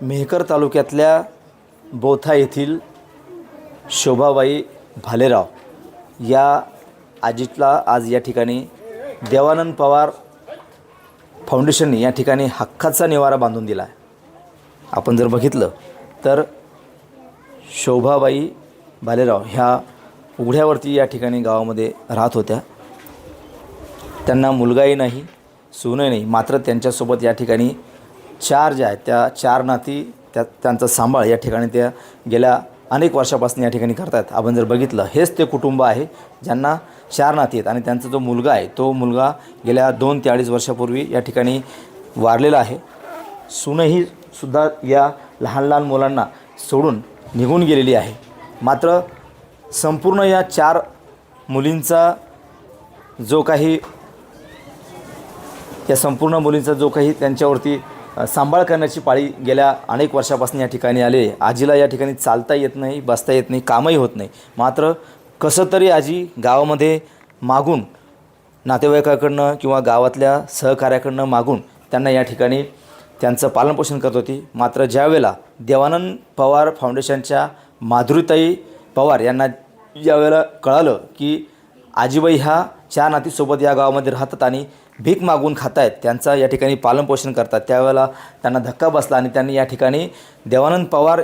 मेहकर तालुक्यातल्या बोथा येथील शोभाबाई भालेराव या आजीतला आज या ठिकाणी देवानंद पवार फाउंडेशनने या ठिकाणी हक्काचा निवारा बांधून दिला आहे आपण जर बघितलं तर शोभाबाई भालेराव ह्या उघड्यावरती या ठिकाणी गावामध्ये राहत होत्या. त्यांना मुलगाही नाही सूनही नाही मात्र त्यांच्यासोबत या ठिकाणी चार ज्या आहेत त्या चार नाती त्या त्यांचा सांभाळ या ठिकाणी त्या गेल्या अनेक वर्षापासून या ठिकाणी करतात आपण जर बघितलं हेच ते कुटुंब आहे ज्यांना चार नाती आहेत आणि त्यांचा जो मुलगा आहे तो मुलगा गेल्या दोन ते अडीच वर्षापूर्वी या ठिकाणी वारलेला आहे. सूनही सुद्धा या लहान लहान मुलांना सोडून निघून गेलेली आहे. मात्र संपूर्ण या चार मुलींचा जो काही या संपूर्ण मुलींचा जो काही त्यांच्यावरती सांभाळ करण्याची पाळी गेल्या अनेक वर्षापासून या ठिकाणी आले आजीला या ठिकाणी चालता येत नाही बसता येत नाही कामही होत नाही. मात्र कसं तरी आजी गावामध्ये मागून नातेवाईकाकडनं किंवा गावातल्या सहकार्याकडनं मागून त्यांना या ठिकाणी त्यांचं पालनपोषण करत होती. मात्र ज्यावेळेला देवानंद पवार फाउंडेशनच्या माधुरीताई पवार यांना ज्यावेळेला कळालं की आजीबाई ह्या चार नातीसोबत या गावामध्ये राहतात आणि भीक मागून खात आहेत त्यांचा या ठिकाणी पालनपोषण करतात. त्यावेळेला त्यांना धक्का बसला आणि त्यांनी या ठिकाणी देवानंद पवार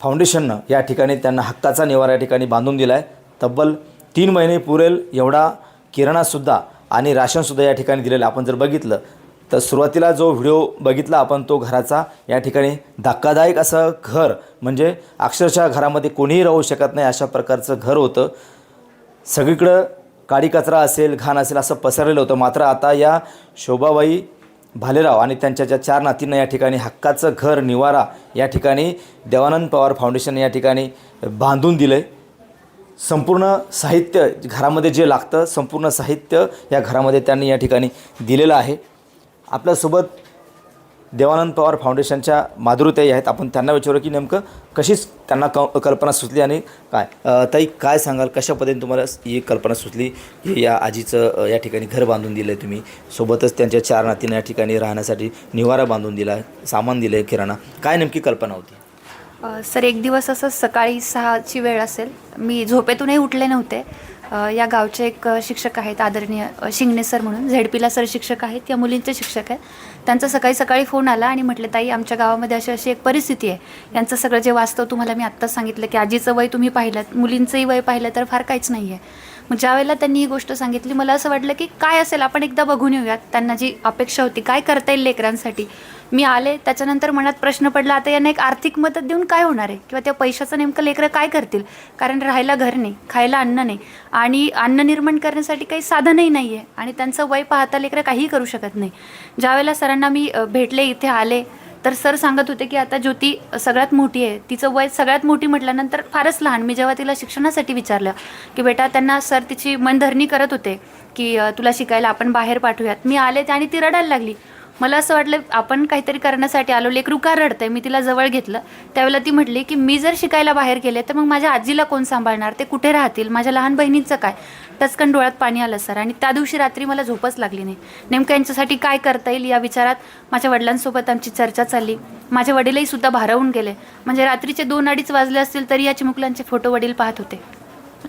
फाउंडेशननं या ठिकाणी त्यांना हक्काचा निवारा या ठिकाणी बांधून दिला आहे तब्बल तीन महिने पुरेल एवढा किराणासुद्धा आणि राशनसुद्धा या ठिकाणी दिलेलं आपण जर बघितलं तर सुरुवातीला जो व्हिडिओ बघितला आपण तो घराचा या ठिकाणी धक्कादायक असं घर म्हणजे अक्षरशः घरामध्ये कोणीही राहू शकत नाही अशा प्रकारचं घर होतं. सगळीकडं काडी कचरा असेल घाण असेल असं पसरलेलं होतं. मात्र आता या शोभाबाई भालेराव आणि त्यांच्या ज्या चार नातींना या ठिकाणी हक्काचं घर निवारा या ठिकाणी देवानंद पवार फाउंडेशन या ठिकाणी बांधून दिलं आहे संपूर्ण साहित्य घरामध्ये जे लागतं संपूर्ण साहित्य या घरामध्ये त्यांनी या ठिकाणी दिलेलं आहे. आपल्यासोबत देवानंद पवार फाउंडेशनच्या माधुरीताई आहेत. आपण त्यांना विचारू की नेमकं कशीच त्यांना क कल्पना सुचली आणि काय? ताई काय सांगाल? कशा पद्धतीने तुम्हाला ही कल्पना सुचली की या आजीचं या ठिकाणी घर बांधून दिलं आहे तुम्ही? सोबतच त्यांच्या चार नातींना या ठिकाणी राहण्यासाठी निवारा बांधून दिला सामान दिलं आहे किराणा. काय नेमकी कल्पना होती? सर एक दिवस असं सकाळी सहाची वेळ असेल. मी झोपेतूनही उठले नव्हते. या गावचे एक शिक्षक आहेत आदरणीय शिंगणे सर म्हणून. झेडपीला सर शिक्षक आहेत या मुलींचे शिक्षक आहेत. त्यांचा सकाळी सकाळी फोन आला आणि म्हटलं ताई आमच्या गावामध्ये अशी अशी एक परिस्थिती आहे. यांचं सगळं जे वास्तव तुम्हाला मी आत्ताच सांगितलं की आजीचं वय तुम्ही पाहिलं मुलींचंही वय पाहिलं तर फार काहीच नाही आहे मग ज्यावेळेला त्यांनी ही गोष्ट सांगितली मला असं वाटलं की काय असेल आपण एकदा बघून येऊयात त्यांना जी अपेक्षा होती काय करता येईल लेकरांसाठी. मी आले त्याच्यानंतर मनात प्रश्न पडला आता यांना एक आर्थिक मदत देऊन काय होणार आहे? किंवा त्या पैशाचं नेमकं लेकरं काय करतील? कारण राहायला घर नाही खायला अन्न नाही आणि अन्न निर्माण करण्यासाठी काही साधनही नाही आहे आणि त्यांचं वय पाहता लेकरं काहीही करू शकत नाही. ज्यावेळेला सरांना मी भेटले इथे आले तर सर सांगत होते की आता ज्योती सगळ्यात मोठी आहे. तिचं वय सगळ्यात मोठी म्हटल्यानंतर फारच लहान. मी जेव्हा तिला शिक्षणासाठी विचारलं की बेटा त्यांना सर तिची मनधरणी करत होते की तुला शिकायला आपण बाहेर पाठवूयात. मी आले ते आणि ती रडायला लागली. मला असं वाटलं आपण काहीतरी करण्यासाठी आलो. लेकरू का रडतंय? मी तिला जवळ घेतलं. त्यावेळेला ती म्हटली की मी जर शिकायला बाहेर गेले तर मग माझ्या आजीला कोण सांभाळणार? ते कुठे राहतील? माझ्या लहान बहिणींचं काय? टचकन डोळ्यात पाणी आलं सर. आणि त्या दिवशी रात्री मला झोपच लागली नाही. नेमकं यांच्यासाठी काय करता येईल या विचारात माझ्या वडिलांसोबत आमची चर्चा चालली. माझे वडीलही सुद्धा भारावून गेले. म्हणजे रात्रीचे दोन अडीच वाजले असतील तरी या चिमुकल्यांचे फोटो वडील पाहत होते.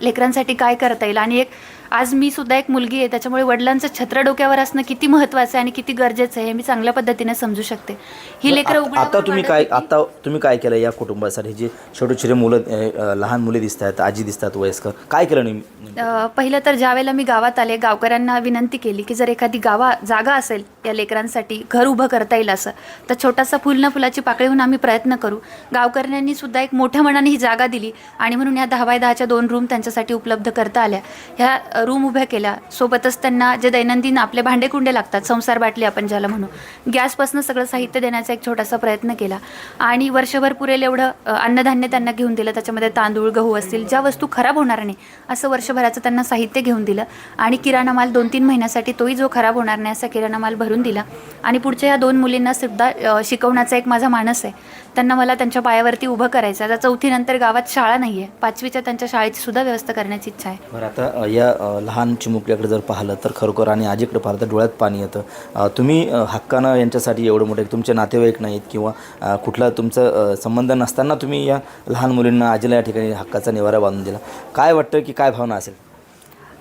लेकरांसाठी काय करता येईल? आणि एक आज मी सुद्धा एक मुलगी आहे त्याच्यामुळे वडिलांचं छत्र डोक्यावर असणं किती महत्त्वाचं आहे आणि किती गरजेचं आहे हे मी चांगल्या पद्धतीने समजू शकते. ही लेकरं आता तुम्ही काय. आता तुम्ही काय केलं या कुटुंबासाठी? जे छोटे छोटे मुलं लहान मुले दिसत आहेत आजी दिसतात वयस्कर काय केलं अ, पहिलं तर ज्या वेळेला मी गावात आले गावकऱ्यांना विनंती केली की जर एखादी गावा जागा असेल या लेकरांसाठी घर उभं करता येईल असं तर छोटासा फुल न फुलाची पाकळी होऊन आम्ही प्रयत्न करू. गावकऱ्यांनी सुद्धा एक मोठ्या मनाने ही जागा दिली आणि म्हणून या दहा बाय दहाच्या दोन रूम त्यांच्यासाठी उपलब्ध करता आल्या. ह्या रूम उभ्या केल्या. सोबतच त्यांना जे दैनंदिन आपले भांडेकुंडे लागतात संसार बाटली आपण ज्याला म्हणू गॅसपासून सगळं साहित्य देण्याचा एक छोटासा प्रयत्न केला. आणि वर्षभर पुरेल एवढं अन्नधान्य त्यांना घेऊन दिलं. त्याच्यामध्ये तांदूळ गहू असतील ज्या वस्तू खराब होणार नाही असं वर्षभराचं त्यांना साहित्य घेऊन दिलं. आणि किराणा माल दोन तीन महिन्यासाठी तोही जो खराब होणार नाही असा किराणा माल भरून दिला. आणि पुढच्या या दोन मुलींना सुद्धा शिकवण्याचा एक माझा मानस आहे. त्यांना मला त्यांच्या पायावरती उभं करायचं आहे. आता चौथीनंतर गावात शाळा नाही आहे पाचवीच्या त्यांच्या शाळेची सुद्धा व्यवस्था करण्याची इच्छा आहे. बरं आता या लहान चिमुकल्याकडे जर पाहिलं तर खरोखर आणि आजीकडे पाहिलं तर डोळ्यात पाणी येतं. तुम्ही हक्कानं यांच्यासाठी एवढं मोठे तुमचे नातेवाईक नाहीत किंवा कुठला तुमचं संबंध नसताना तुम्ही या लहान मुलींना आजीला या ठिकाणी हक्काचा निवारा बांधून दिला. काय वाटतं की काय भावना असेल?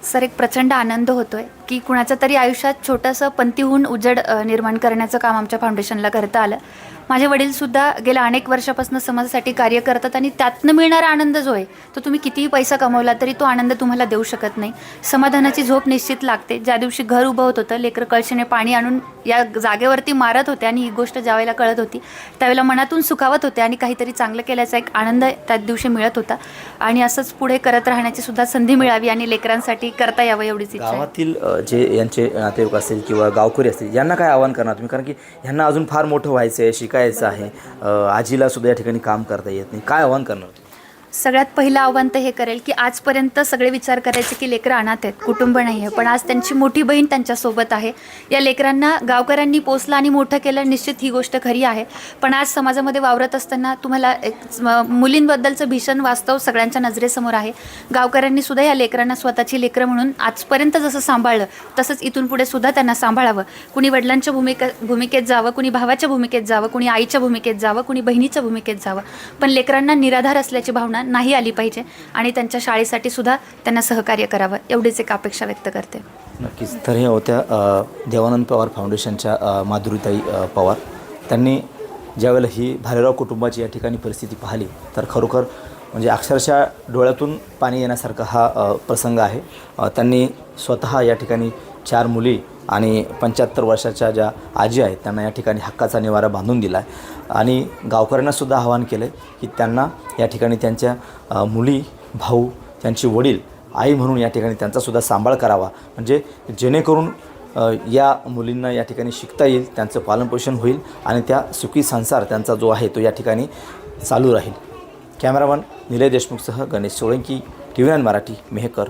सर एक प्रचंड आनंद होतोय की कुणाच्या तरी आयुष्यात छोटंसं पंथीहून उजड अ, निर्माण करण्याचं काम आमच्या फाउंडेशनला करता आलं. माझे वडीलसुद्धा गेल्या अनेक वर्षापासून समाजासाठी कार्य करतात आणि त्यातनं मिळणारा आनंद जो आहे तो तुम्ही कितीही पैसा कमवला तरी तो आनंद तुम्हाला देऊ शकत नाही. समाधानाची झोप निश्चित लागते. ज्या दिवशी घर उभं होत होतं लेकरं कळशीने पाणी आणून या जागेवरती मारत होते आणि ही गोष्ट ज्यावेळेला कळत होती त्यावेळेला मनातून सुखावत होते आणि काहीतरी चांगलं केल्याचा एक आनंद त्याच दिवशी मिळत होता. आणि असंच पुढे करत राहण्याची सुद्धा संधी मिळावी आणि लेकरांसाठी करता यावं एवढीच इच्छा आहे? गावातील अ, जे यांचे नातेवाईक असतील किंवा गावकरी असतील यांना काय आव्हान करणार तुम्ही? कारण की ह्यांना अजून फार मोठं व्हायचं आहे शिकायचं आहे. अ, आजीला सुद्धा या ठिकाणी काम करता येत नाही. काय आव्हान करणार तुम्ही? सगळ्यात पहिलं आव्हान तर हे करेल की आजपर्यंत सगळे विचार करायचे की लेकरं अनाथ आहेत कुटुंब नाही आहे. पण आज त्यांची मोठी बहीण त्यांच्यासोबत आहे. या लेकरांना गावकऱ्यांनी पोचलं आणि मोठं केलं निश्चित ही गोष्ट खरी आहे. पण आज समाजामध्ये वावरत असताना तुम्हाला एक मुलींबद्दलचं भीषण वास्तव सगळ्यांच्या नजरेसमोर आहे. गावकऱ्यांनी सुद्धा या लेकरांना स्वतःची लेकरं म्हणून आजपर्यंत जसं सांभाळलं तसंच इथून पुढे सुद्धा त्यांना सांभाळावं. कुणी वडिलांच्या भूमिका भूमिकेत जावं कुणी भावाच्या भूमिकेत जावं कुणी आईच्या भूमिकेत जावं कुणी बहिणीच्या भूमिकेत जावं. पण लेकरांना निराधार असल्याची भावना नाही आली पाहिजे आणि त्यांच्या शाळेसाठी सुद्धा त्यांना सहकार्य करावं एवढीच एक अपेक्षा व्यक्त करते. नक्कीच. तर हे होत्या देवानंद पवार फाउंडेशनच्या माधुरीताई पवार. त्यांनी ज्यावेळेला ही भालेराव कुटुंबाची या ठिकाणी परिस्थिती पाहिली तर खरोखर म्हणजे अक्षरशः डोळ्यातून पाणी येण्यासारखा हा प्रसंग आहे. त्यांनी स्वतः या ठिकाणी चार मुली आणि पंच्याहत्तर वर्षाच्या ज्या आजी आहेत त्यांना या ठिकाणी हक्काचा निवारा बांधून दिला आहे आणि गावकऱ्यांनासुद्धा आवाहन केलं आहे की त्यांना या ठिकाणी त्यांच्या मुली भाऊ त्यांचे वडील आई म्हणून या ठिकाणी त्यांचासुद्धा सांभाळ करावा. म्हणजे जेणेकरून या मुलींना या ठिकाणी शिकता येईल त्यांचं पालनपोषण होईल आणि त्या सुखी संसार त्यांचा जो आहे तो या ठिकाणी चालू राहील. Cameraman Nilay देशमुखसह Ganesh Solanki T V nine Marathi Mehkar.